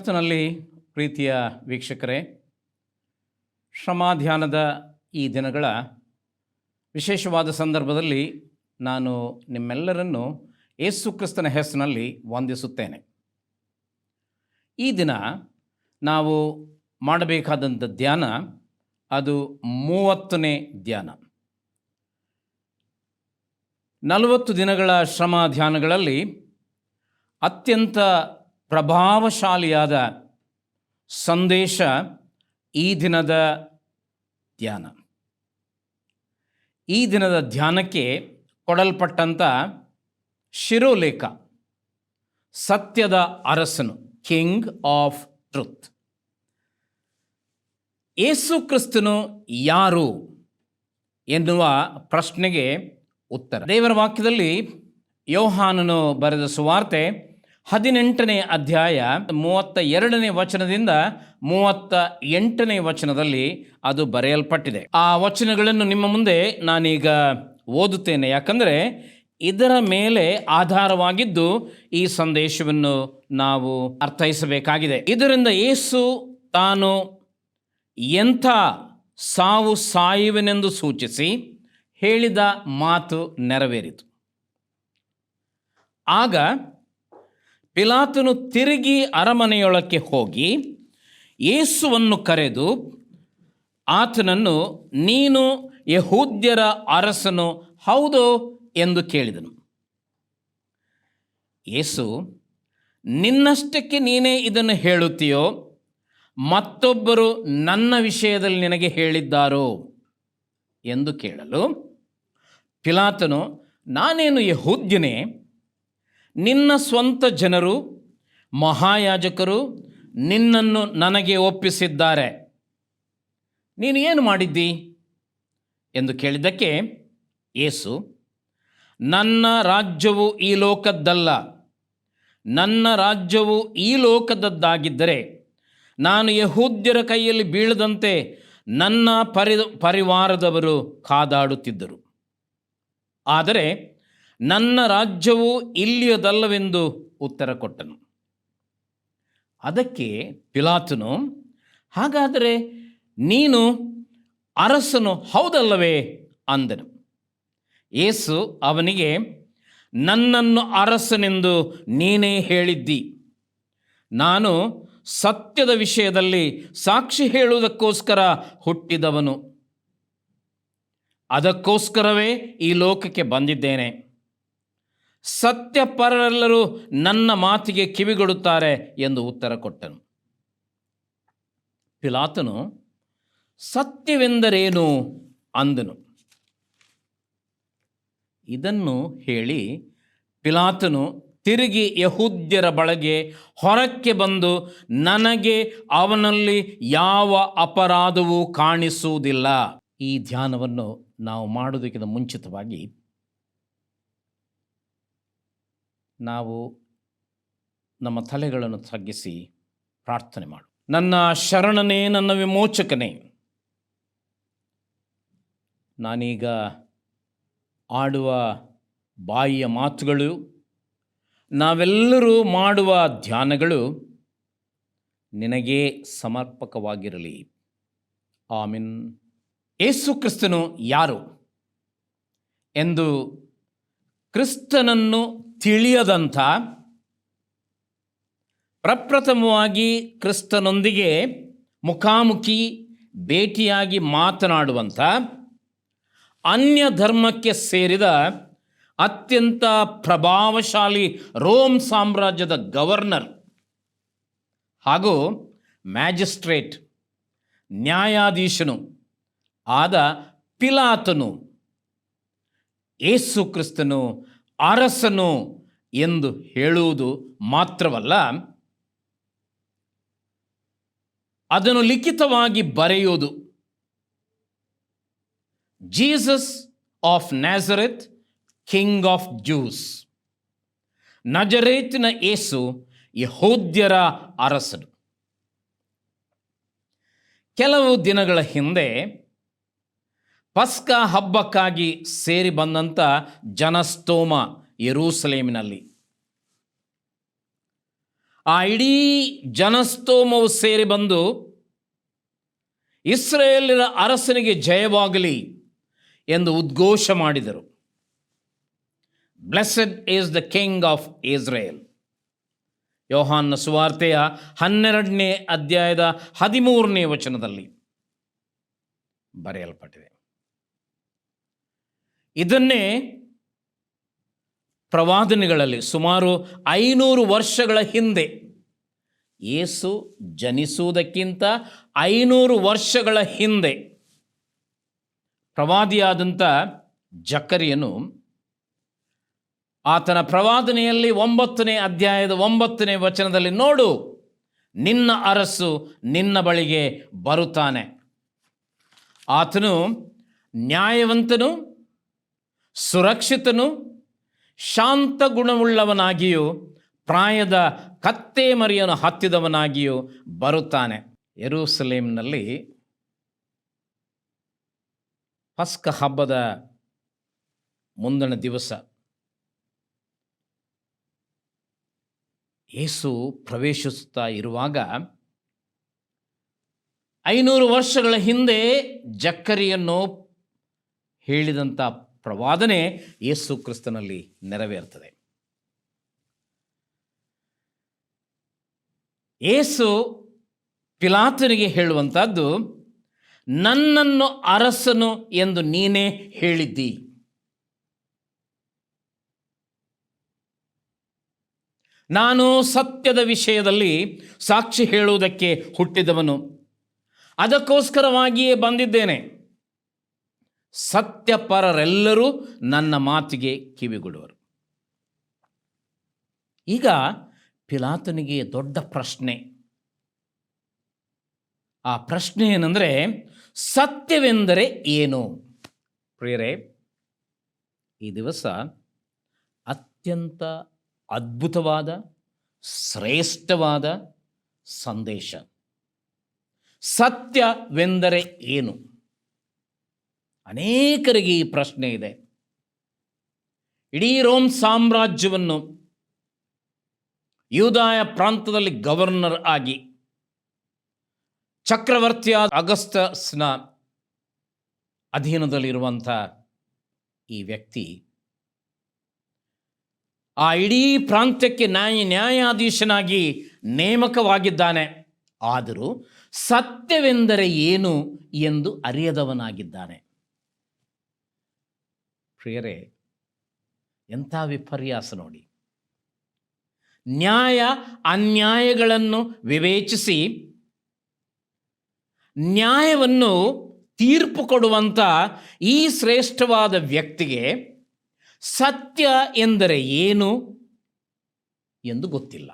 ಕರ್ತನಲ್ಲಿ ಪ್ರೀತಿಯ ವೀಕ್ಷಕರೇ ಶ್ರಮಾಧ್ಯಾನದ ಈ ದಿನಗಳ ವಿಶೇಷವಾದ ಸಂದರ್ಭದಲ್ಲಿ ನಾನು ನಿಮ್ಮೆಲ್ಲರನ್ನು ಯೇಸು ಕ್ರಿಸ್ತನ ಹೆಸರಿನಲ್ಲಿ ವಂದಿಸುತ್ತೇನೆ. ಈ ದಿನ ನಾವು ಮಾಡಬೇಕಾದಂಥ ಧ್ಯಾನ, ಅದು ಮೂವತ್ತನೇ ಧ್ಯಾನ. ನಲವತ್ತು ದಿನಗಳ ಶ್ರಮ ಧ್ಯಾನಗಳಲ್ಲಿ ಅತ್ಯಂತ ಪ್ರಭಾವಶಾಲಿಯಾದ ಸಂದೇಶ ಈ ದಿನದ ಧ್ಯಾನ. ಈ ದಿನದ ಧ್ಯಾನಕ್ಕೆ ಕೊಡಲ್ಪಟ್ಟಂಥ ಶಿರೋಲೇಖ, ಸತ್ಯದ ಅರಸನು, ಕಿಂಗ್ ಆಫ್ ಟ್ರುತ್. ಏಸು ಕ್ರಿಸ್ತನು ಯಾರು ಎನ್ನುವ ಪ್ರಶ್ನೆಗೆ ಉತ್ತರ. ದೇವರ ವಾಕ್ಯದಲ್ಲಿ ಯೋಹಾನನು ಬರೆದ ಸುವಾರ್ತೆ ಹದಿನೆಂಟನೇ ಅಧ್ಯಾಯ ಮೂವತ್ತ ಎರಡನೇ ವಚನದಿಂದ ಮೂವತ್ತ ಎಂಟನೇ ವಚನದಲ್ಲಿ ಅದು ಬರೆಯಲ್ಪಟ್ಟಿದೆ. ಆ ವಚನಗಳನ್ನು ನಿಮ್ಮ ಮುಂದೆ ನಾನೀಗ ಓದುತ್ತೇನೆ. ಯಾಕಂದರೆ ಇದರ ಮೇಲೆ ಆಧಾರವಾಗಿದ್ದು ಈ ಸಂದೇಶವನ್ನು ನಾವು ಅರ್ಥೈಸಬೇಕಾಗಿದೆ. ಇದರಿಂದ ಏಸು ತಾನು ಎಂಥ ಸಾವು ಸಾಯುವೆನೆಂದು ಸೂಚಿಸಿ ಹೇಳಿದ ಮಾತು ನೆರವೇರಿತು. ಆಗ ಪಿಲಾತನು ತಿರುಗಿ ಅರಮನೆಯೊಳಕ್ಕೆ ಹೋಗಿ ಯೇಸುವನ್ನು ಕರೆದು, ಆತನನ್ನು, ನೀನು ಯಹೂದ್ಯರ ಅರಸನು ಹೌದೋ? ಎಂದು ಕೇಳಿದನು. ಯೇಸು, ನಿನ್ನಷ್ಟಕ್ಕೆ ನೀನೇ ಇದನ್ನು ಹೇಳುತ್ತೀಯೋ? ಮತ್ತೊಬ್ಬರು ನನ್ನ ವಿಷಯದಲ್ಲಿ ನಿನಗೆ ಹೇಳಿದ್ದಾರೋ? ಎಂದು ಕೇಳಲು ಪಿಲಾತನು, ನಾನೇನು ಯಹೂದ್ಯನೇ? ನಿನ್ನ ಸ್ವಂತ ಜನರು, ಮಹಾಯಾಜಕರು ನಿನ್ನನ್ನು ನನಗೆ ಒಪ್ಪಿಸಿದ್ದಾರೆ. ನೀನು ಏನು ಮಾಡಿದ್ದಿ? ಎಂದು ಕೇಳಿದ್ದಕ್ಕೆ ಏಸು ನನ್ನ ರಾಜ್ಯವು ಈ ಲೋಕದ್ದಲ್ಲ. ನನ್ನ ರಾಜ್ಯವು ಈ ಲೋಕದದ್ದಾಗಿದ್ದರೆ ನಾನು ಯಹೂದ್ಯರ ಕೈಯಲ್ಲಿ ಬೀಳದಂತೆ ನನ್ನ ಪರಿ ಪರಿವಾರದವರು ಕಾದಾಡುತ್ತಿದ್ದರು. ಆದರೆ ನನ್ನ ರಾಜ್ಯವು ಇಲ್ಲಿಯದಲ್ಲವೆಂದು ಉತ್ತರ ಕೊಟ್ಟನು. ಅದಕ್ಕೆ ಪಿಲಾತನು, ಹಾಗಾದರೆ ನೀನು ಅರಸನು ಹೌದಲ್ಲವೇ ಅಂದನು. ಏಸು ಅವನಿಗೆ, ನನ್ನನ್ನು ಅರಸನೆಂದು ನೀನೇ ಹೇಳಿದ್ದಿ. ನಾನು ಸತ್ಯದ ವಿಷಯದಲ್ಲಿ ಸಾಕ್ಷಿ ಹೇಳುವುದಕ್ಕೋಸ್ಕರ ಹುಟ್ಟಿದವನು. ಅದಕ್ಕೋಸ್ಕರವೇ ಈ ಲೋಕಕ್ಕೆ ಬಂದಿದ್ದೇನೆ. ಸತ್ಯಪರರೆಲ್ಲರೂ ನನ್ನ ಮಾತಿಗೆ ಕಿವಿಗೊಡುತ್ತಾರೆ ಎಂದು ಉತ್ತರ ಕೊಟ್ಟನು. ಪಿಲಾತನು, ಸತ್ಯವೆಂದರೇನು? ಅಂದನು. ಇದನ್ನು ಹೇಳಿ ಪಿಲಾತನು ತಿರುಗಿ ಯಹೂದ್ಯರ ಬಳಗೆ ಹೊರಕ್ಕೆ ಬಂದು, ನನಗೆ ಅವನಲ್ಲಿ ಯಾವ ಅಪರಾಧವೂ ಕಾಣಿಸುವುದಿಲ್ಲ. ಈ ಧ್ಯಾನವನ್ನು ನಾವು ಮಾಡುವುದಕ್ಕಿಂತ ಮುಂಚಿತವಾಗಿ ನಾವು ನಮ್ಮ ತಲೆಗಳನ್ನು ತಗ್ಗಿಸಿ ಪ್ರಾರ್ಥನೆ ಮಾಡು. ನನ್ನ ಶರಣನೇ, ನನ್ನ ವಿಮೋಚಕನೇ, ನಾನೀಗ ಆಡುವ ಬಾಯಿಯ ಮಾತುಗಳು, ನಾವೆಲ್ಲರೂ ಮಾಡುವ ಧ್ಯಾನಗಳು ನಿನಗೇ ಸಮರ್ಪಕವಾಗಿರಲಿ. ಆಮಿನ್. ಏಸು ಕ್ರಿಸ್ತನು ಯಾರು? ಎಂದು ಕ್ರಿಸ್ತನನ್ನು ತಿಳಿಯದಂಥ ಪ್ರಪ್ರಥಮವಾಗಿ ಕ್ರಿಸ್ತನೊಂದಿಗೆ ಮುಖಾಮುಖಿ ಭೇಟಿಯಾಗಿ ಮಾತನಾಡುವಂಥ ಅನ್ಯ ಧರ್ಮಕ್ಕೆ ಸೇರಿದ ಅತ್ಯಂತ ಪ್ರಭಾವಶಾಲಿ ರೋಮ್ ಸಾಮ್ರಾಜ್ಯದ ಗವರ್ನರ್ ಹಾಗೂ ಮ್ಯಾಜಿಸ್ಟ್ರೇಟ್, ನ್ಯಾಯಾಧೀಶನು ಆದ ಪಿಲಾತನು ಏಸು ಕ್ರಿಸ್ತನು ಅರಸನು ಎಂದು ಹೇಳುವುದು ಮಾತ್ರವಲ್ಲ, ಅದನ್ನು ಲಿಖಿತವಾಗಿ ಬರೆಯುವುದು. Jesus of Nazareth king of Jews ನಜರೇತಿನ ಏಸು ಯಹೋದ್ಯರ ಅರಸನು. ಕೆಲವು ದಿನಗಳ ಹಿಂದೆ ಪಸ್ಕ ಹಬ್ಬಕ್ಕಾಗಿ ಸೇರಿ ಬಂದಂಥ ಜನಸ್ತೋಮ ಯರೂಸಲೇಮಿನಲ್ಲಿ. ಆ ಇಡೀ ಜನಸ್ತೋಮವು ಸೇರಿ ಬಂದು ಇಸ್ರೇಲಿನ ಅರಸನಿಗೆ ಜಯವಾಗಲಿ ಎಂದು ಉದ್ಘೋಷ ಮಾಡಿದರು. Blessed is the king of Israel. ಯೋಹಾನ್ನ ಸುವಾರ್ತೆಯ ಹನ್ನೆರಡನೇ ಅಧ್ಯಾಯದ ಹದಿಮೂರನೇ ವಚನದಲ್ಲಿ ಬರೆಯಲ್ಪಟ್ಟಿದೆ. ಇದನ್ನೇ ಪ್ರವಾದನೆಗಳಲ್ಲಿ ಸುಮಾರು ಐನೂರು ವರ್ಷಗಳ ಹಿಂದೆ ಯೇಸು ಜನಿಸುವುದಕ್ಕಿಂತ ಐನೂರು ವರ್ಷಗಳ ಹಿಂದೆ ಪ್ರವಾದಿಯಾದಂಥ ಜಕರಿಯನು ಆತನ ಪ್ರವಾದನೆಯಲ್ಲಿ ಒಂಬತ್ತನೇ ಅಧ್ಯಾಯದ ಒಂಬತ್ತನೇ ವಚನದಲ್ಲಿ ನೋಡು, ನಿನ್ನ ಅರಸು ನಿನ್ನ ಬಳಿಗೆ ಬರುತ್ತಾನೆ. ಆತನು ನ್ಯಾಯವಂತನು ಸುರಕ್ಷಿತನು, ಶಾಂತ ಗುಣವುಳ್ಳವನಾಗಿಯೂ, ಪ್ರಾಯದ ಕತ್ತೆ ಮರಿಯನ್ನು ಹತ್ತಿದವನಾಗಿಯೂ ಬರುತ್ತಾನೆ. ಯರೂಸಲೇಮ್ನಲ್ಲಿ ಪಸ್ಕ ಹಬ್ಬದ ಮುಂದಿನ ದಿವಸ. ಯೇಸು ಪ್ರವೇಶಿಸುತ್ತಾ ಇರುವಾಗ ಐನೂರು ವರ್ಷಗಳ ಹಿಂದೆ ಜಕ್ಕರಿಯನ್ನು ಹೇಳಿದಂಥ ಪ್ರವಾದನೆ ಯೇಸು ಕ್ರಿಸ್ತನಲ್ಲಿ ನೆರವೇರ್ತದೆ. ಏಸು ಪಿಲಾತನಿಗೆ ಹೇಳುವಂಥದ್ದು ನನ್ನನ್ನು ಅರಸನು ಎಂದು ನೀನೇ ಹೇಳಿದ್ದಿ. ನಾನು ಸತ್ಯದ ವಿಷಯದಲ್ಲಿ ಸಾಕ್ಷಿ ಹೇಳುವುದಕ್ಕೆ ಹುಟ್ಟಿದವನು. ಅದಕ್ಕೋಸ್ಕರವಾಗಿಯೇ ಬಂದಿದ್ದೇನೆ. ಸತ್ಯಪರರೆಲ್ಲರೂ ನನ್ನ ಮಾತಿಗೆ ಕಿವಿಗೊಡುವರು. ಈಗ ಪಿಲಾತನಿಗೆ ದೊಡ್ಡ ಪ್ರಶ್ನೆ. ಆ ಪ್ರಶ್ನೆ ಏನಂದರೆ, ಸತ್ಯವೆಂದರೆ ಏನು? ಪ್ರಿಯರೇ, ಈ ದಿವಸ ಅತ್ಯಂತ ಅದ್ಭುತವಾದ, ಶ್ರೇಷ್ಠವಾದ ಸಂದೇಶ. ಸತ್ಯವೆಂದರೆ ಏನು? ಅನೇಕರಿಗೆ ಈ ಪ್ರಶ್ನೆ ಇದೆ. ಇಡೀ ರೋಮ್ ಸಾಮ್ರಾಜ್ಯವನ್ನು ಯೂದಾಯ ಪ್ರಾಂತದಲ್ಲಿ ಗವರ್ನರ್ ಆಗಿ ಚಕ್ರವರ್ತಿಯ ಅಗಸ್ತಸ್ನ ಅಧೀನದಲ್ಲಿರುವಂಥ ಈ ವ್ಯಕ್ತಿ ಆ ಇಡೀ ಪ್ರಾಂತ್ಯಕ್ಕೆ ನ್ಯಾಯ ನ್ಯಾಯಾಧೀಶನಾಗಿ ನೇಮಕವಾಗಿದ್ದಾನೆ. ಆದರೂ ಸತ್ಯವೆಂದರೆ ಏನು ಎಂದು ಅರಿಯದವನಾಗಿದ್ದಾನೆ. ಪ್ರಿಯರೇ, ಎಂಥ ವಿಪರ್ಯಾಸ ನೋಡಿ. ನ್ಯಾಯ ಅನ್ಯಾಯಗಳನ್ನು ವಿವೇಚಿಸಿ, ನ್ಯಾಯವನ್ನು ತೀರ್ಪು ಕೊಡುವಂಥ ಈ ಶ್ರೇಷ್ಠವಾದ ವ್ಯಕ್ತಿಗೆ ಸತ್ಯ ಎಂದರೆ ಏನು ಎಂದು ಗೊತ್ತಿಲ್ಲ.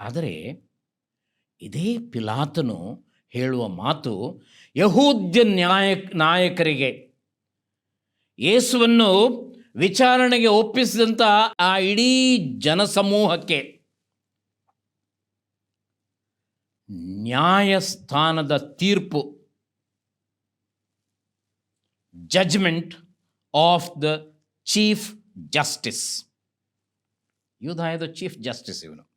ಆದರೆ ಇದೇ ಪಿಲಾತನು ಹೇಳುವ ಮಾತು ಯಹೂದ್ಯ ನ್ಯಾಯ ನಾಯಕರಿಗೆ. ಯೇಸುವನ್ನು ವಿಚಾರಣೆಗೆ ಒಪ್ಪಿಸಿದಂಥ ಆ ಇಡೀ ಜನಸಮೂಹಕ್ಕೆ ನ್ಯಾಯಸ್ಥಾನದ ತೀರ್ಪು judgment of the chief justice ಯೂದಾಯದ chief justice ಇವನು.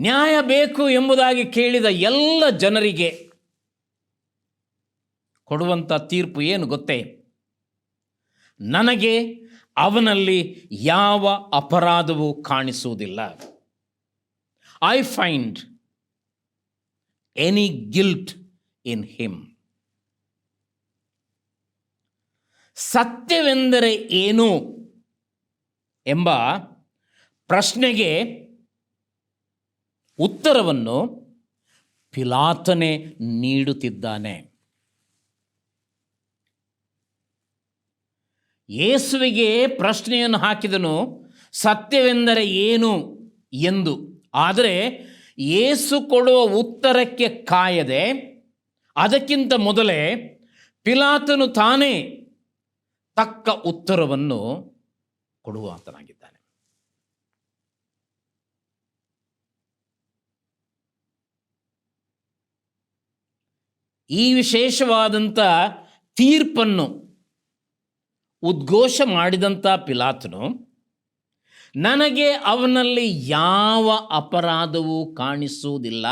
ನ್ಯಾಯ ಬೇಕು ಎಂಬುದಾಗಿ ಕೇಳಿದ ಎಲ್ಲ ಜನರಿಗೆ ಕೊಡುವಂಥ ತೀರ್ಪು ಏನು ಗೊತ್ತೇ? ನನಗೆ ಅವನಲ್ಲಿ ಯಾವ ಅಪರಾಧವೂ ಕಾಣಿಸುವುದಿಲ್ಲ. I find any guilt in him ಸತ್ಯವೆಂದರೆ ಏನು ಎಂಬ ಪ್ರಶ್ನೆಗೆ ಉತ್ತರವನ್ನು ಪಿಲಾತನೇ ನೀಡುತ್ತಿದ್ದಾನೆ. ಯೇಸುವಿಗೆ ಪ್ರಶ್ನೆಯನ್ನು ಹಾಕಿದನು, ಸತ್ಯವೆಂದರೆ ಏನು ಎಂದು. ಆದರೆ ಏಸು ಕೊಡುವ ಉತ್ತರಕ್ಕೆ ಕಾಯದೆ, ಅದಕ್ಕಿಂತ ಮೊದಲೇ ಪಿಲಾತನು ತಾನೇ ತಕ್ಕ ಉತ್ತರವನ್ನು ಕೊಡುವಾತನಾಗಿದ್ದಾನೆ ಈ ವಿಶೇಷವಾದಂಥ ತೀರ್ಪನ್ನು ಉದ್ಘೋಷ ಮಾಡಿದಂಥ ಪಿಲಾತನು, ನನಗೆ ಅವನಲ್ಲಿ ಯಾವ ಅಪರಾಧವೂ ಕಾಣಿಸುವುದಿಲ್ಲ.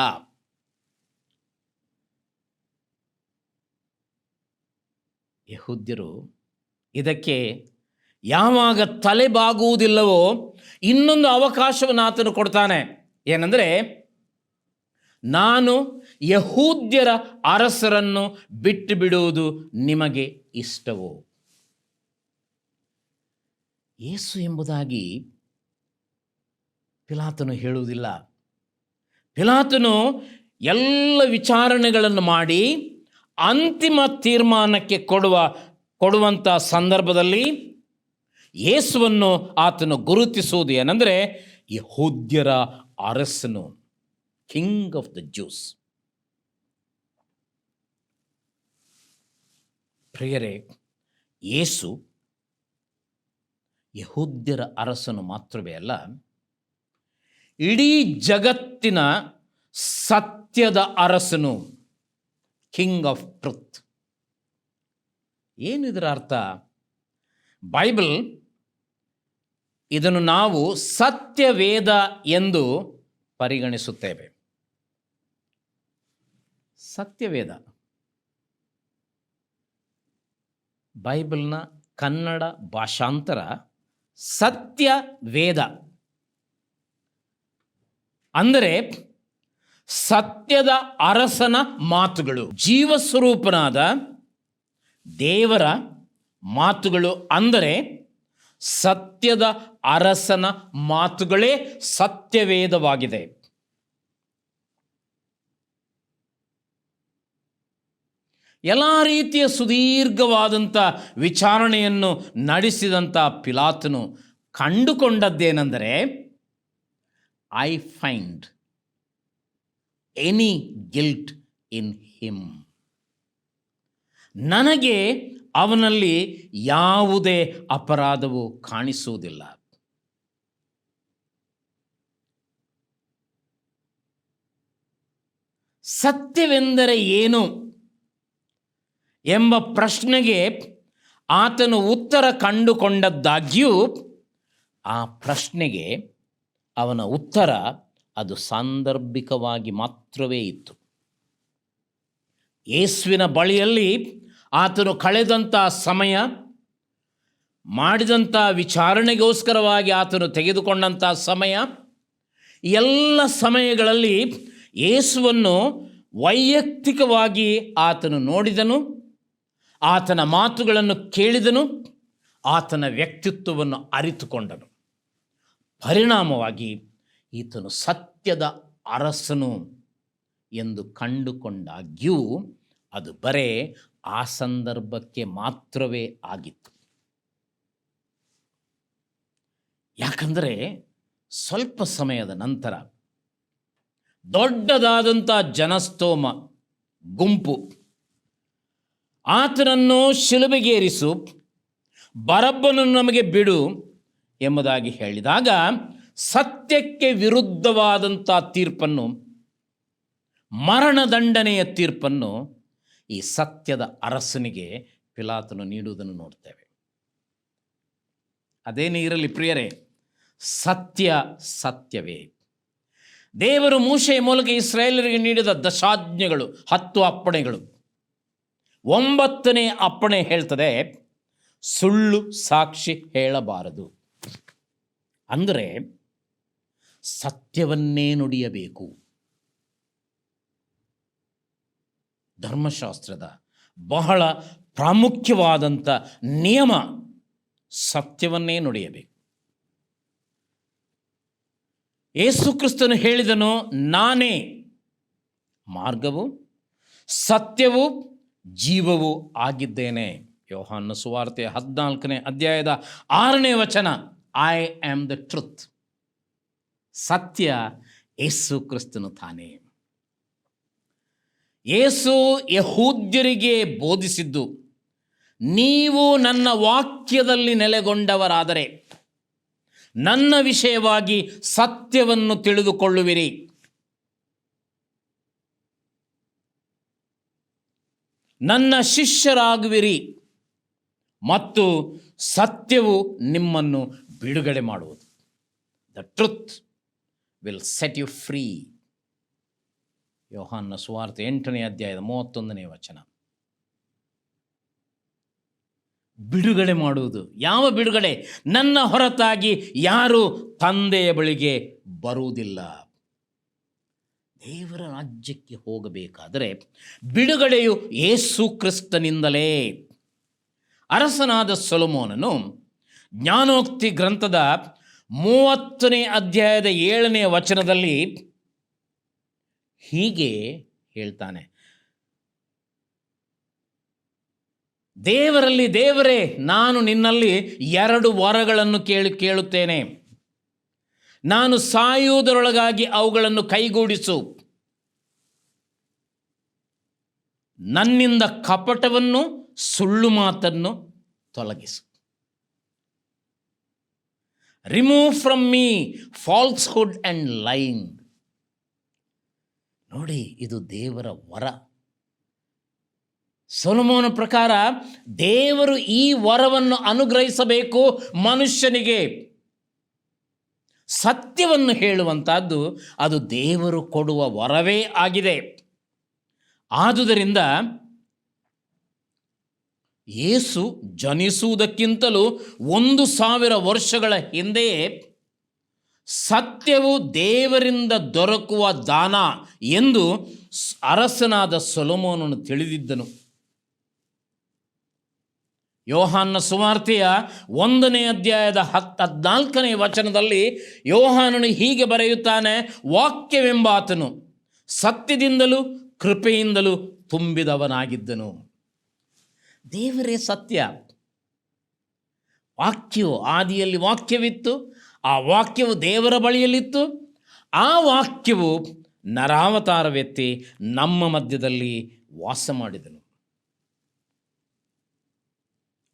ಯಹೂದ್ಯರು ಇದಕ್ಕೆ ಯಾವಾಗ ತಲೆಬಾಗುವುದಿಲ್ಲವೋ ಇನ್ನೊಂದು ಅವಕಾಶವನ್ನು ಆತನು ಕೊಡ್ತಾನೆ. ಏನಂದರೆ, ನಾನು ಯಹೂದ್ಯರ ಅರಸರನ್ನು ಬಿಟ್ಟು ಬಿಡುವುದು ನಿಮಗೆ ಇಷ್ಟವೋ? ಯೇಸು ಎಂಬುದಾಗಿ ಪಿಲಾತನು ಹೇಳುವುದಿಲ್ಲ. ಪಿಲಾತನು ಎಲ್ಲ ವಿಚಾರಣೆಗಳನ್ನು ಮಾಡಿ ಅಂತಿಮ ತೀರ್ಮಾನಕ್ಕೆ ಕೊಡುವ, ಕೊಡುವಂಥ ಸಂದರ್ಭದಲ್ಲಿ ಯೇಸುವನ್ನು ಆತನು ಗುರುತಿಸುವುದು ಏನಂದರೆ ಯಹೂದ್ಯರ ಅರಸನು ಕಿಂಗ್ ಆಫ್ ದ ಜ್ಯೂಸ್ ಪ್ರಿಯರೇ ಯೇಸು ಯಹೂದ್ಯರ ಅರಸನು ಮಾತ್ರವೇ ಅಲ್ಲ, ಇಡೀ ಜಗತ್ತಿನ ಸತ್ಯದ ಅರಸನು, ಕಿಂಗ್ ಆಫ್ ಟ್ರುತ್. ಏನು ಇದರ ಅರ್ಥ? ಬೈಬಲ್ ಇದನ್ನು ನಾವು ಸತ್ಯವೇದ ಎಂದು ಪರಿಗಣಿಸುತ್ತೇವೆ. ಸತ್ಯವೇದ. ಬೈಬಲ್ನ ಕನ್ನಡ ಭಾಷಾಂತರ ಸತ್ಯ ವೇದ. ಅಂದರೆ ಸತ್ಯದ ಅರಸನ ಮಾತುಗಳು, ಜೀವಸ್ವರೂಪನಾದ ದೇವರ ಮಾತುಗಳು ಅಂದರೆ ಸತ್ಯದ ಅರಸನ ಮಾತುಗಳೇ ಸತ್ಯವೇದವಾಗಿದೆ. ಎಲ್ಲ ರೀತಿಯ ಸುದೀರ್ಘವಾದಂಥ ವಿಚಾರಣೆಯನ್ನು ನಡೆಸಿದಂಥ ಪಿಲಾತನು ಕಂಡುಕೊಂಡದ್ದೇನೆಂದರೆ I find any guilt in him ನನಗೆ ಅವನಲ್ಲಿ ಯಾವುದೇ ಅಪರಾಧವು ಕಾಣಿಸುವುದಿಲ್ಲ. ಸತ್ಯವೆಂದರೆ ಏನು? ಎಂಬ ಪ್ರಶ್ನೆಗೆ ಆತನು ಉತ್ತರ ಕಂಡುಕೊಂಡದ್ದಾಗ್ಯೂ ಆ ಪ್ರಶ್ನೆಗೆ ಅವನ ಉತ್ತರ ಅದು ಸಾಂದರ್ಭಿಕವಾಗಿ ಮಾತ್ರವೇ ಇತ್ತು. ಯೇಸುವಿನ ಬಳಿಯಲ್ಲಿ ಆತನು ಕಳೆದಂಥ ಸಮಯ, ಮಾಡಿದಂಥ ವಿಚಾರಣೆಗೋಸ್ಕರವಾಗಿ ಆತನು ತೆಗೆದುಕೊಂಡಂಥ ಸಮಯ, ಎಲ್ಲ ಸಮಯಗಳಲ್ಲಿ ಯೇಸುವನ್ನು ವೈಯಕ್ತಿಕವಾಗಿ ಆತನು ನೋಡಿದನು. ಆತನ ಮಾತುಗಳನ್ನು ಕೇಳಿದನು, ಆತನ ವ್ಯಕ್ತಿತ್ವವನ್ನು ಅರಿತುಕೊಂಡನು. ಪರಿಣಾಮವಾಗಿ ಈತನು ಸತ್ಯದ ಅರಸನು ಎಂದು ಕಂಡುಕೊಂಡಾಗ್ಯೂ ಅದು ಬರೇ ಆ ಸಂದರ್ಭಕ್ಕೆ ಮಾತ್ರವೇ ಆಗಿತ್ತು. ಯಾಕಂದರೆ ಸ್ವಲ್ಪ ಸಮಯದ ನಂತರ ದೊಡ್ಡದಾದಂಥ ಜನಸ್ತೋಮ, ಗುಂಪು ಆತನನ್ನು ಶಿಲುಬೆಗೇರಿಸು ಬರಬ್ಬನನ್ನು ನಮಗೆ ಬಿಡು ಎಂಬುದಾಗಿ ಹೇಳಿದಾಗ ಸತ್ಯಕ್ಕೆ ವಿರುದ್ಧವಾದಂಥ ತೀರ್ಪನ್ನು ಮರಣದಂಡನೆಯ ತೀರ್ಪನ್ನು ಈ ಸತ್ಯದ ಅರಸನಿಗೆ ಪಿಲಾತನು ನೀಡುವುದನ್ನು ನೋಡ್ತೇವೆ. ಅದೇನೇ ಇರಲಿ ಪ್ರಿಯರೇ, ಸತ್ಯ ಸತ್ಯವೇ. ದೇವರು ಮೂಷೆಯ ಮೂಲಕ ಇಸ್ರಾಯೇಲರಿಗೆ ನೀಡಿದ ದಶಾಜ್ಞೆಗಳು, ಹತ್ತು ಅಪ್ಪಣೆಗಳು. ಒಂಬತ್ತನೇ ಅಪ್ಪಣೆ ಹೇಳ್ತದೆ, ಸುಳ್ಳು ಸಾಕ್ಷಿ ಹೇಳಬಾರದು. ಅಂದರೆ ಸತ್ಯವನ್ನೇ ನುಡಿಯಬೇಕು. ಧರ್ಮಶಾಸ್ತ್ರದ ಬಹಳ ಪ್ರಾಮುಖ್ಯವಾದಂಥ ನಿಯಮ ಸತ್ಯವನ್ನೇ ನುಡಿಯಬೇಕು. ಯೇಸುಕ್ರಿಸ್ತನು ಹೇಳಿದನು, ನಾನೇ ಮಾರ್ಗವು, ಸತ್ಯವು ಜೀವವು ಆಗಿದ್ದೇನೆ. ಯೋಹಾನ್ನ ಸುವಾರ್ತೆ ಹದಿನಾಲ್ಕನೇ ಅಧ್ಯಾಯದ ಆರನೇ ವಚನ ಐ ಆಮ್ ದ ಟ್ರುತ್ ಸತ್ಯ ಯೇಸು ಕ್ರಿಸ್ತನು ತಾನೇ. ಯೇಸು ಯಹೂದ್ಯರಿಗೆ ಬೋಧಿಸಿದ್ದು, ನೀವು ನನ್ನ ವಾಕ್ಯದಲ್ಲಿ ನೆಲೆಗೊಂಡವರಾದರೆ ನನ್ನ ವಿಷಯವಾಗಿ ಸತ್ಯವನ್ನು ತಿಳಿದುಕೊಳ್ಳುವಿರಿ. ನನ್ನ ಶಿಷ್ಯರಾಗುವಿರಿ ಮತ್ತು ಸತ್ಯವು ನಿಮ್ಮನ್ನು ಬಿಡುಗಡೆ ಮಾಡುವುದು. The truth will set you free ಯೋಹಾನ್ನ ಸುವಾರ್ತೆ ಎಂಟನೇ ಅಧ್ಯಾಯದ ಮೂವತ್ತೊಂದನೇ ವಚನ. ಬಿಡುಗಡೆ ಮಾಡುವುದು. ಯಾವ ಬಿಡುಗಡೆ? ನನ್ನ ಹೊರತಾಗಿ ಯಾರು ತಂದೆಯ ಬಳಿಗೆ ಬರುವುದಿಲ್ಲ. ದೇವರ ರಾಜ್ಯಕ್ಕೆ ಹೋಗಬೇಕಾದರೆ ಬಿಡುಗಡೆಯು ಏಸು ಕ್ರಿಸ್ತನಿಂದಲೇ. ಅರಸನಾದ ಸೊಲೊಮೋನನು ಜ್ಞಾನೋಕ್ತಿ ಗ್ರಂಥದ ಮೂವತ್ತನೇ ಅಧ್ಯಾಯದ ಏಳನೇ ವಚನದಲ್ಲಿ ಹೀಗೆ ಹೇಳ್ತಾನೆ. ದೇವರಲ್ಲಿ ದೇವರೇ, ನಾನು ನಿನ್ನಲ್ಲಿ ಎರಡು ವರಗಳನ್ನು ಕೇಳಿ ಕೇಳುತ್ತೇನೆ. ನಾನು ಸಾಯುವುದರೊಳಗಾಗಿ ಅವುಗಳನ್ನು ಕೈಗೂಡಿಸು. ನನ್ನಿಂದ ಕಪಟವನ್ನು, ಸುಳ್ಳು ಮಾತನ್ನು ತೊಲಗಿಸು. Remove from me falsehood and lying ನೋಡಿ, ಇದು ದೇವರ ವರ. ಸೊಲಮೋನ ಪ್ರಕಾರ ದೇವರು ಈ ವರವನ್ನು ಅನುಗ್ರಹಿಸಬೇಕು ಮನುಷ್ಯನಿಗೆ. ಸತ್ಯವನ್ನು ಹೇಳುವಂಥದ್ದು ಅದು ದೇವರು ಕೊಡುವ ವರವೇ ಆಗಿದೆ. ಆದುದರಿಂದ ಏಸು ಜನಿಸುವುದಕ್ಕಿಂತಲೂ ಒಂದು ಸಾವಿರ ವರ್ಷಗಳ ಹಿಂದೆಯೇ ಸತ್ಯವು ದೇವರಿಂದ ದೊರಕುವ ದಾನ ಎಂದು ಅರಸನಾದ ಸೊಲೋಮೋನನ್ನು ತಿಳಿದಿದ್ದನು. ಯೋಹಾನ್ನ ಸುವಾರ್ತೆಯ ಒಂದನೇ ಅಧ್ಯಾಯದ ಹತ್ತು ಹದಿನಾಲ್ಕನೇ ವಚನದಲ್ಲಿ ಯೋಹಾನನು ಹೀಗೆ ಬರೆಯುತ್ತಾನೆ, ವಾಕ್ಯವೆಂಬಾತನು ಸತ್ಯದಿಂದಲೂ ಕೃಪೆಯಿಂದಲೂ ತುಂಬಿದವನಾಗಿದ್ದನು. ದೇವರೇ ಸತ್ಯ. ವಾಕ್ಯವು ಆದಿಯಲ್ಲಿ ವಾಕ್ಯವಿತ್ತು, ಆ ವಾಕ್ಯವು ದೇವರ ಬಳಿಯಲ್ಲಿತ್ತು, ಆ ವಾಕ್ಯವು ನರಾವತಾರವೆತ್ತಿ ನಮ್ಮ ಮಧ್ಯದಲ್ಲಿ ವಾಸ ಮಾಡಿದನು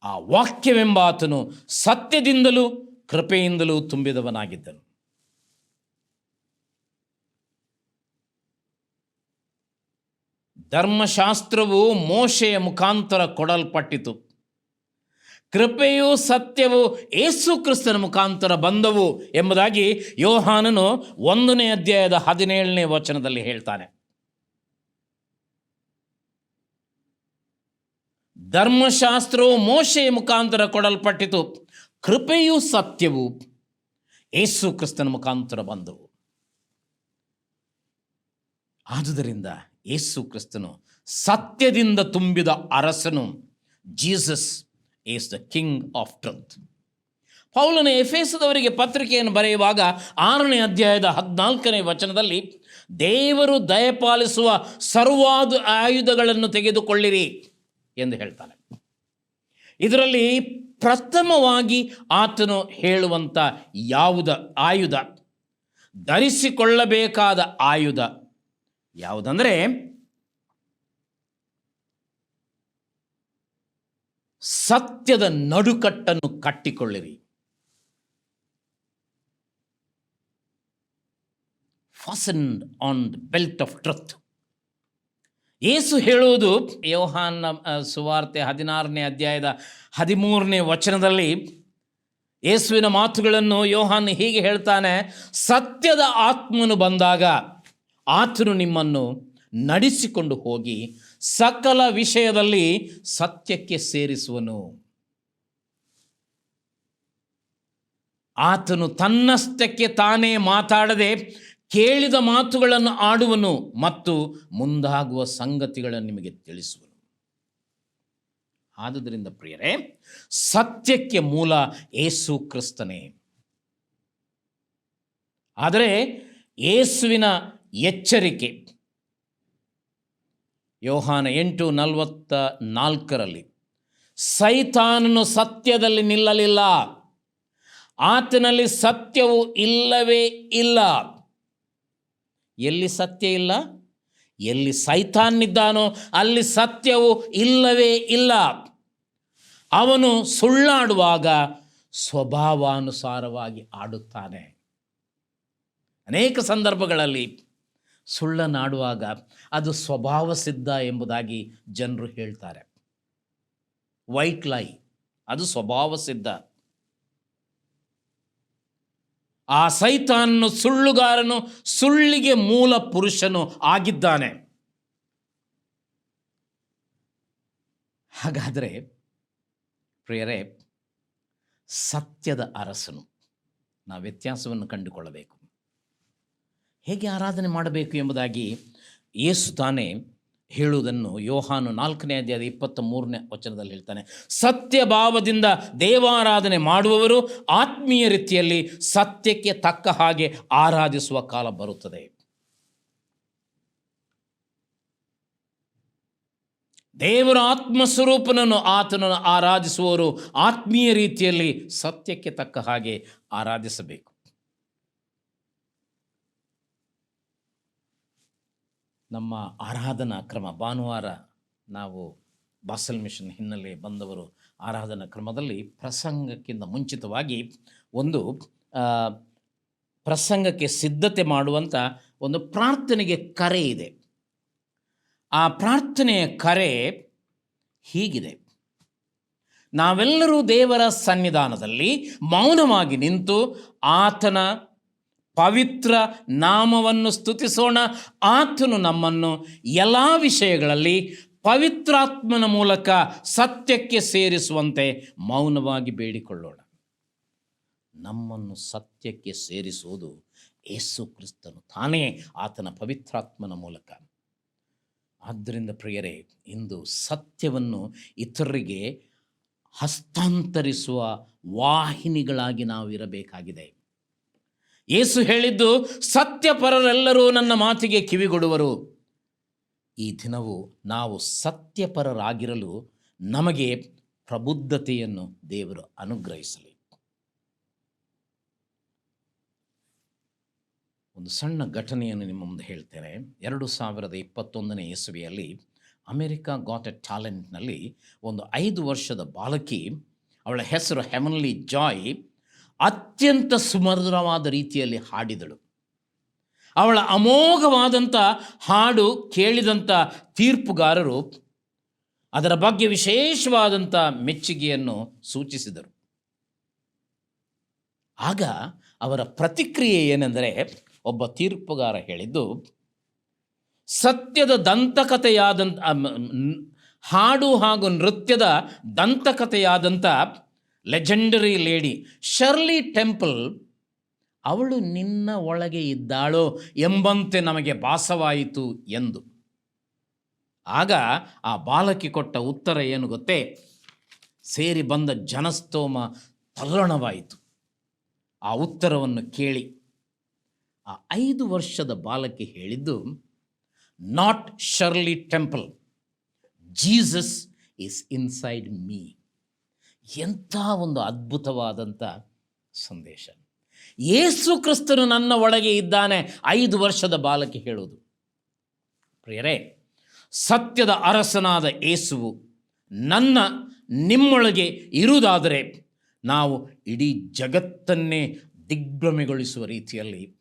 ಆ ವಾಕ್ಯವೆಂಬಾತನು ಸತ್ಯದಿಂದಲೂ ಕೃಪೆಯಿಂದಲೂ ತುಂಬಿದವನಾಗಿದ್ದನು. ಧರ್ಮಶಾಸ್ತ್ರವು ಮೋಶೆಯ ಮುಖಾಂತರ ಕೊಡಲ್ಪಟ್ಟಿತು. ಕೃಪೆಯು ಸತ್ಯವು ಏಸು ಕ್ರಿಸ್ತನ ಮುಖಾಂತರ ಬಂದವು ಎಂಬುದಾಗಿ ಯೋಹಾನನು ಒಂದನೇ ಅಧ್ಯಾಯದ ಹದಿನೇಳನೇ ವಚನದಲ್ಲಿ ಹೇಳ್ತಾನೆ. ಧರ್ಮಶಾಸ್ತ್ರವು ಮೋಶೆಯ ಮುಖಾಂತರ ಕೊಡಲ್ಪಟ್ಟಿತು. ಕೃಪೆಯು ಸತ್ಯವು ಏಸು ಕ್ರಿಸ್ತನ ಮುಖಾಂತರ ಬಂದವು. ಆದುದರಿಂದ ಏಸು ಕ್ರಿಸ್ತನು ಸತ್ಯದಿಂದ ತುಂಬಿದ ಅರಸನು Jesus is the king of truth. ಪೌಲನ ಎಫೇಸದವರಿಗೆ ಪತ್ರಿಕೆಯನ್ನು ಬರೆಯುವಾಗ ಆರನೇ ಅಧ್ಯಾಯದ ಹದಿನಾಲ್ಕನೇ ವಚನದಲ್ಲಿ ದೇವರು ದಯಪಾಲಿಸುವ ಸರ್ವಾದು ಆಯುಧಗಳನ್ನು ತೆಗೆದುಕೊಳ್ಳಿರಿ. ಎಂದು ಹೇಳ್ತಾನೆ. ಇದರಲ್ಲಿ ಪ್ರಥಮವಾಗಿ ಆತನು ಹೇಳುವಂಥ ಯಾವುದ, ಆಯುಧ, ಧರಿಸಿಕೊಳ್ಳಬೇಕಾದ ಆಯುಧ ಯಾವುದಂದರೆ ಸತ್ಯದ ನಡುಕಟ್ಟನ್ನು ಕಟ್ಟಿಕೊಳ್ಳಿರಿ. Fasten on the belt of truth ಏಸು ಹೇಳುವುದು ಯೋಹಾನ್ನ ಸುವಾರ್ತೆ ಹದಿನಾರನೇ ಅಧ್ಯಾಯದ ಹದಿಮೂರನೇ ವಚನದಲ್ಲಿ ಯೇಸುವಿನ ಮಾತುಗಳನ್ನು ಯೋಹಾನ್ ಹೀಗೆ ಹೇಳ್ತಾನೆ, ಸತ್ಯದ ಆತ್ಮನು ಬಂದಾಗ ಆತನು ನಿಮ್ಮನ್ನು ನಡೆಸಿಕೊಂಡು ಹೋಗಿ ಸಕಲ ವಿಷಯದಲ್ಲಿ ಸತ್ಯಕ್ಕೆ ಸೇರಿಸುವನು. ಆತನು ತನ್ನಷ್ಟಕ್ಕೆ ತಾನೇ ಮಾತಾಡದೆ ಕೇಳಿದ ಮಾತುಗಳನ್ನು ಆಡುವನು ಮತ್ತು ಮುಂದಾಗುವ ಸಂಗತಿಗಳನ್ನು ನಿಮಗೆ ತಿಳಿಸುವನು. ಆದುದರಿಂದ ಪ್ರಿಯರೇ, ಸತ್ಯಕ್ಕೆ ಮೂಲ ಏಸು ಕ್ರಿಸ್ತನೇ. ಆದರೆ ಏಸುವಿನ ಎಚ್ಚರಿಕೆ, ಯೋಹಾನ ಎಂಟು ನಲವತ್ತ ನಾಲ್ಕರಲ್ಲಿ, ಸೈತಾನನು ಸತ್ಯದಲ್ಲಿ ನಿಲ್ಲಲಿಲ್ಲ, ಆತನಲ್ಲಿ ಸತ್ಯವು ಇಲ್ಲವೇ ಇಲ್ಲ. ಎಲ್ಲಿ ಸತ್ಯ ಇಲ್ಲ? ಎಲ್ಲಿ ಸೈತಾನಿದ್ದಾನೋ ಅಲ್ಲಿ ಸತ್ಯವು ಇಲ್ಲವೇ ಇಲ್ಲ. ಅವನು ಸುಳ್ಳಾಡುವಾಗ ಸ್ವಭಾವಾನುಸಾರವಾಗಿ ಆಡುತ್ತಾನೆ. ಅನೇಕ ಸಂದರ್ಭಗಳಲ್ಲಿ ಸುಳ್ಳನಾಡುವಾಗ ಅದು ಸ್ವಭಾವ ಸಿದ್ಧ ಎಂಬುದಾಗಿ ಜನರು ಹೇಳ್ತಾರೆ. ವೈಟ್ ಲೈ, ಅದು ಸ್ವಭಾವ ಸಿದ್ಧ ಆ ಸೈತಾನನು ಸುಳ್ಳುಗಾರನು, ಸುಳ್ಳಿಗೆ ಮೂಲ ಪುರುಷನು ಆಗಿದ್ದಾನೆ. ಹಾಗಾದರೆ ಪ್ರಿಯರೇ, ಸತ್ಯದ ಅರಸನು, ನಾವು ವ್ಯತ್ಯಾಸವನ್ನು ಕಂಡುಕೊಳ್ಳಬೇಕು. ಹೇಗೆ ಆರಾಧನೆ ಮಾಡಬೇಕು ಎಂಬುದಾಗಿ ಏಸು ತಾನೇ ಹೇಳುವುದನ್ನು ಯೋಹಾನು ನಾಲ್ಕನೇ ಅಧ್ಯಾಯದ ಇಪ್ಪತ್ತ ಮೂರನೇ ವಚನದಲ್ಲಿ ಹೇಳ್ತಾನೆ ಸತ್ಯ ಭಾವದಿಂದ ದೇವಾರಾಧನೆ ಮಾಡುವವರು ಆತ್ಮೀಯ ರೀತಿಯಲ್ಲಿ ಸತ್ಯಕ್ಕೆ ತಕ್ಕ ಹಾಗೆ ಆರಾಧಿಸುವ ಕಾಲ ಬರುತ್ತದೆ. ದೇವರ ಆತ್ಮಸ್ವರೂಪನನ್ನು ಆತನನ್ನು ಆರಾಧಿಸುವವರು ಆತ್ಮೀಯ ರೀತಿಯಲ್ಲಿ ಸತ್ಯಕ್ಕೆ ತಕ್ಕ ಹಾಗೆ ಆರಾಧಿಸಬೇಕು. ನಮ್ಮ ಆರಾಧನಾ ಕ್ರಮ, ಭಾನುವಾರ ನಾವು ಬಾಸಲ್ ಮಿಷನ್ ಹಿನ್ನೆಲೆ ಬಂದವರು ಆರಾಧನಾ ಕ್ರಮದಲ್ಲಿ ಪ್ರಸಂಗಕ್ಕಿಂತ ಮುಂಚಿತವಾಗಿ ಒಂದು ಪ್ರಸಂಗಕ್ಕೆ ಸಿದ್ಧತೆ ಮಾಡುವಂಥ ಒಂದು ಪ್ರಾರ್ಥನೆಗೆ ಕರೆ ಇದೆ. ಆ ಪ್ರಾರ್ಥನೆಯ ಕರೆ ಹೀಗಿದೆ. ನಾವೆಲ್ಲರೂ ದೇವರ ಸನ್ನಿಧಾನದಲ್ಲಿ ಮೌನವಾಗಿ ನಿಂತು ಆತನ ಪವಿತ್ರ ನಾಮವನ್ನು ಸ್ತುತಿಸೋಣ. ಆತನು ನಮ್ಮನ್ನು ಎಲ್ಲ ವಿಷಯಗಳಲ್ಲಿ ಪವಿತ್ರಾತ್ಮನ ಮೂಲಕ ಸತ್ಯಕ್ಕೆ ಸೇರಿಸುವಂತೆ ಮೌನವಾಗಿ ಬೇಡಿಕೊಳ್ಳೋಣ. ನಮ್ಮನ್ನು ಸತ್ಯಕ್ಕೆ ಸೇರಿಸುವುದು ಯೇಸು ಕ್ರಿಸ್ತನು ತಾನೇ ಆತನ ಪವಿತ್ರಾತ್ಮನ ಮೂಲಕ. ಆದ್ದರಿಂದ ಪ್ರಿಯರೇ, ಇಂದು ಸತ್ಯವನ್ನು ಇತರರಿಗೆ ಹಸ್ತಾಂತರಿಸುವ ವಾಹಿನಿಗಳಾಗಿ ನಾವು ಇರಬೇಕಾಗಿದೆ ಯೇಸು ಹೇಳಿದ್ದು ಸತ್ಯಪರರೆಲ್ಲರೂ ನನ್ನ ಮಾತಿಗೆ ಕಿವಿಗೊಡುವರು. ಈ ದಿನವು ನಾವು ಸತ್ಯಪರರಾಗಿರಲು ನಮಗೆ ಪ್ರಬುದ್ಧತೆಯನ್ನು ದೇವರು ಅನುಗ್ರಹಿಸಲಿ. ಒಂದು ಸಣ್ಣ ಘಟನೆಯನ್ನು ನಿಮ್ಮ ಮುಂದೆ ಹೇಳ್ತೇನೆ. ಎರಡು ಸಾವಿರದ ಇಪ್ಪತ್ತೊಂದನೇ ಇಸವಿಯಲ್ಲಿ ಅಮೆರಿಕ ಗಾಟ್ ಎ ಟ್ಯಾಲೆಂಟ್ನಲ್ಲಿ ಒಂದು ಐದು ವರ್ಷದ ಬಾಲಕಿ, ಅವಳ ಹೆಸರು ಹೆಮನ್ಲಿ ಜಾಯ್ ಅತ್ಯಂತ ಸುಮಧುರವಾದ ರೀತಿಯಲ್ಲಿ ಹಾಡಿದಳು. ಅವಳ ಅಮೋಘವಾದಂಥ ಹಾಡು ಕೇಳಿದಂಥ ತೀರ್ಪುಗಾರರು ಅದರ ಬಗ್ಗೆ ವಿಶೇಷವಾದಂಥ ಮೆಚ್ಚುಗೆಯನ್ನು ಸೂಚಿಸಿದರು. ಆಗ ಅವರ ಪ್ರತಿಕ್ರಿಯೆ ಏನೆಂದರೆ ಒಬ್ಬ ತೀರ್ಪುಗಾರ ಹೇಳಿದ್ದು, ಸತ್ಯದ ದಂತಕಥೆಯಾದಂಥ ಹಾಡು ಹಾಗೂ ನೃತ್ಯದ ದಂತಕಥೆಯಾದಂಥ ಲೆಜೆಂಡರಿ ಲೇಡಿ ಶರ್ಲಿ ಟೆಂಪಲ್ ಅವಳು ನಿನ್ನ ಒಳಗೆ ಇದ್ದಾಳೋ ಎಂಬಂತೆ ನಮಗೆ ಭಾಸವಾಯಿತು ಎಂದು. ಆಗ ಆ ಬಾಲಕಿ ಕೊಟ್ಟ ಉತ್ತರ ಏನು ಗೊತ್ತೇ? ಸೇರಿ ಬಂದ ಜನಸ್ತೋಮ ತಲ್ಲಣವಾಯಿತು ಆ ಉತ್ತರವನ್ನು ಕೇಳಿ. ಆ ಐದು ವರ್ಷದ ಬಾಲಕಿ ಹೇಳಿದ್ದು not Shirley Temple Jesus is inside me ಎಂಥ ಒಂದು ಅದ್ಭುತವಾದಂಥ ಸಂದೇಶ. ಏಸು ಕ್ರಿಸ್ತನು ನನ್ನ ಒಳಗೆ ಇದ್ದಾನೆ, ಐದು ವರ್ಷದ ಬಾಲಕಿ ಹೇಳುವುದು. ಪ್ರಿಯರೇ, ಸತ್ಯದ ಅರಸನಾದ ಏಸುವು ನನ್ನ ನಿಮ್ಮೊಳಗೆ ಇರುವುದಾದರೆ ನಾವು ಇಡೀ ಜಗತ್ತನ್ನೇ ದಿಗ್ಭ್ರಮೆಗೊಳಿಸುವ ರೀತಿಯಲ್ಲಿ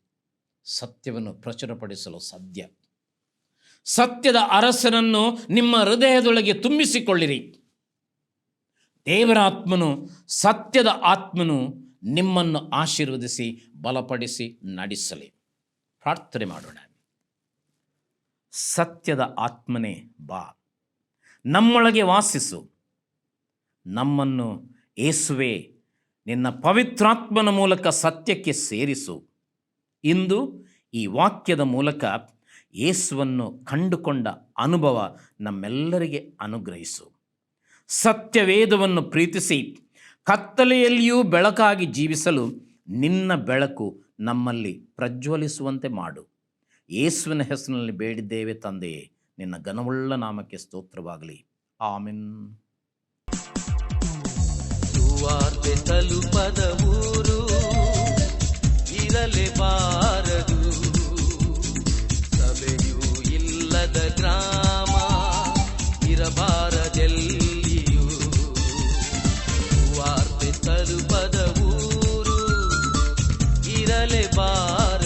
ಸತ್ಯವನ್ನು ಪ್ರಚುರಪಡಿಸಲು ಸಾಧ್ಯ. ಸತ್ಯದ ಅರಸನನ್ನು ನಿಮ್ಮ ಹೃದಯದೊಳಗೆ ತುಂಬಿಸಿಕೊಳ್ಳಿರಿ. ದೇವರ ಆತ್ಮನು ಸತ್ಯದ ಆತ್ಮನು ನಿಮ್ಮನ್ನು ಆಶೀರ್ವದಿಸಿ, ಬಲಪಡಿಸಿ, ನಡೆಸಲಿ. ಪ್ರಾರ್ಥನೆ ಮಾಡೋಣ. ಸತ್ಯದ ಆತ್ಮನೇ ಬಾ. ನಮ್ಮೊಳಗೆ ವಾಸಿಸು. ನಮ್ಮನ್ನು ಏಸುವೆ, ನಿನ್ನ ಪವಿತ್ರಾತ್ಮನ ಮೂಲಕ ಸತ್ಯಕ್ಕೆ ಸೇರಿಸು. ಇಂದು ಈ ವಾಕ್ಯದ ಮೂಲಕ ಯೇಸುವನ್ನು ಕಂಡುಕೊಂಡ ಅನುಭವ ನಮ್ಮೆಲ್ಲರಿಗೆ ಅನುಗ್ರಹಿಸು. ಸತ್ಯವೇದವನ್ನು ಪ್ರೀತಿಸಿ ಕತ್ತಲೆಯಲ್ಲಿಯೂ ಬೆಳಕಾಗಿ ಜೀವಿಸಲು ನಿನ್ನ ಬೆಳಕು ನಮ್ಮಲ್ಲಿ ಪ್ರಜ್ವಲಿಸುವಂತೆ ಮಾಡು. ಯೇಸುವಿನ ಹೆಸರಿನಲ್ಲಿ ಬೇಡಿದ್ದೇವೆ ತಂದೆಯೇ ನಿನ್ನ ಘನವುಳ್ಳ ನಾಮಕ್ಕೆ ಸ್ತೋತ್ರವಾಗಲಿ. ಆಮಿನ್. ಸಭೆಯೂ ಇಲ್ಲದ ಗ್ರಾಮ ತಲುಪದ ಊರು. ಇರಲೇ ಬಾರ